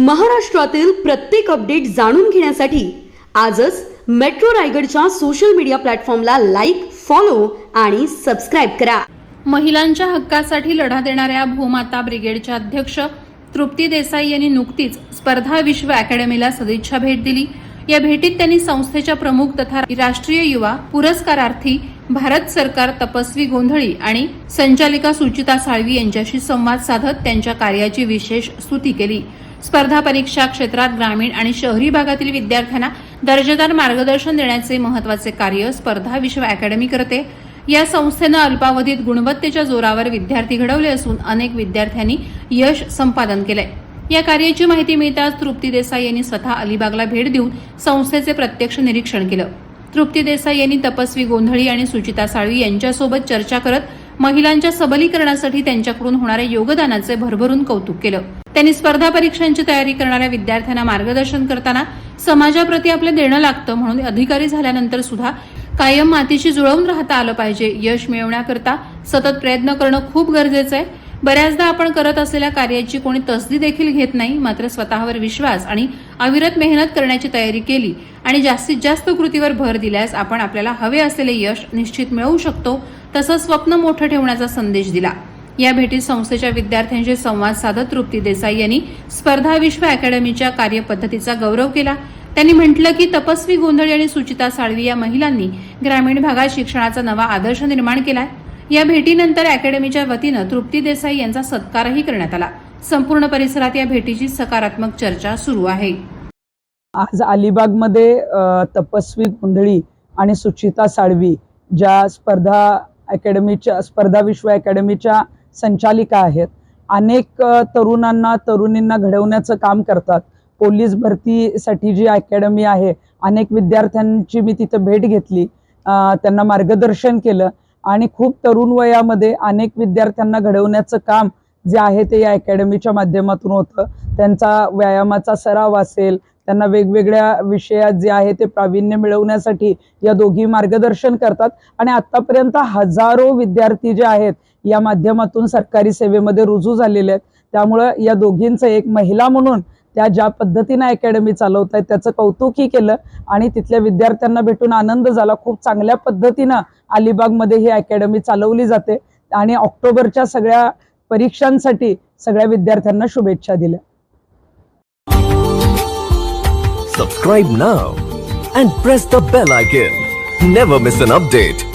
महाराष्ट्रातील प्रत्येक अपडेट जाणून घेण्यासाठी आजच मेट्रो रायगडच्या सोशल मीडिया प्लॅटफॉर्मला लाईक फॉलो आणि सबस्क्राईब करा. महिलांच्या हक्कासाठी लढा देणाऱ्या भूमाता ब्रिगेडच्या अध्यक्ष तृप्ती देसाई यांनी नुकतीच स्पर्धा विश्व अकॅडमीला सदिच्छा भेट दिली. या भेटीत त्यांनी संस्थेच्या प्रमुख तथा राष्ट्रीय युवा पुरस्कारार्थी भारत सरकार तपस्वी गोंधळी आणि संचालिका सुचिता साळवी यांच्याशी संवाद साधत त्यांच्या कार्याची विशेष स्तुती केली. स्पर्धा परीक्षा क्षेत्रात ग्रामीण आणि शहरी भागातील विद्यार्थ्यांना दर्जेदार मार्गदर्शन देण्याचे महत्त्वाचे कार्य स्पर्धा विश्व अकॅडमी करते. या संस्थेनं अल्पावधीत गुणवत्तेच्या जोरावर विद्यार्थी घडवले असून अनेक विद्यार्थ्यांनी यश संपादन केलंय. या कार्याची माहिती मिळताच तृप्ती देसाई यांनी स्वतः अलिबागला भेट देऊन संस्थेचे प्रत्यक्ष निरीक्षण केलं. तृप्ती देसाई यांनी तपस्वी गोंधळी आणि सुचिता साळवी यांच्यासोबत चर्चा करत महिलांच्या सबलीकरणासाठी त्यांच्याकडून होणाऱ्या योगदानाचे भरभरून कौतुक केलं. त्यांनी स्पर्धा परीक्षांची तयारी करणाऱ्या विद्यार्थ्यांना मार्गदर्शन करताना समाजाप्रती आपलं देणं लागतं म्हणून अधिकारी झाल्यानंतर सुद्धा कायम मातीशी जुळवून राहता आलं पाहिजे यश मिळवण्याकरता सतत प्रयत्न करणं खूप गरजेचं आहे. बऱ्याचदा आपण करत असलेल्या कार्याची कोणी तसदी देखील घेत नाही मात्र स्वतःवर विश्वास आणि अविरत मेहनत करण्याची तयारी केली आणि जास्तीत जास्त कृतीवर भर दिल्यास आपण आपल्याला हवे असलेले यश निश्चित मिळवू शकतो तसं स्वप्न मोठं ठेवण्याचा संदेश दिला. या भेटीत संस्थेच्या विद्यार्थ्यांशी संवाद साधत तृप्ती देसाई यांनी स्पर्धा विश्व अकॅडमीच्या कार्यपद्धतीचा गौरव केला. त्यांनी म्हटलं की तपस्वी गोंधळी आणि सुचिता साळवी या महिलांनी ग्रामीण भागात शिक्षणाचा नवा आदर्श निर्माण केलाय. या भेटीनंतर अकॅडमीच्या वतीनं तृप्ती देसाई यांचा सत्कारही करण्यात आला. संपूर्ण परिसरात या भेटीची सकारात्मक चर्चा सुरू आहे. आज अलिबागमध्ये तपस्वी गोंधळी आणि सुचिता साळवी ज्या स्पर्धा अकॅडमीच्या स्पर्धा विश्व अकॅडमीच्या संचालिका आहेत. अनेक तरुणांना तरुणींना घडवण्याचं काम करतात. पोलीस भरतीसाठी जी अकॅडमी आहे अनेक विद्यार्थ्यांची मी तिथं भेट घेतली. त्यांना मार्गदर्शन केलं आणि खूप तरुण वयामध्ये अनेक विद्यार्थ्यांना घडवण्याचं काम जे आहे ते या अकॅडमीच्या माध्यमातून होतं. त्यांचा व्यायामाचा सराव असेल त्यांना वेगवेगळ्या विषयात जे आहे ते प्रावीण्य मिळवण्यासाठी या दोघी मार्गदर्शन करतात. आणि आतापर्यंत हजारो विद्यार्थी जे आहेत या माध्यमातून सरकारी सेवेमध्ये रुजू झालेले आहेत. त्यामुळं या दोघींचं एक महिला म्हणून त्या ज्या पद्धतीनं अकॅडमी चालवत आहेत त्याचं कौतुकही केलं आणि तिथल्या विद्यार्थ्यांना भेटून आनंद झाला. खूप चांगल्या पद्धतीनं अलिबागमध्ये ही अकॅडमी चालवली जाते आणि ऑक्टोबरच्या सगळ्या परीक्षांसाठी सगळ्या विद्यार्थ्यांना शुभेच्छा दिल्या. Subscribe now and press the bell icon never miss an update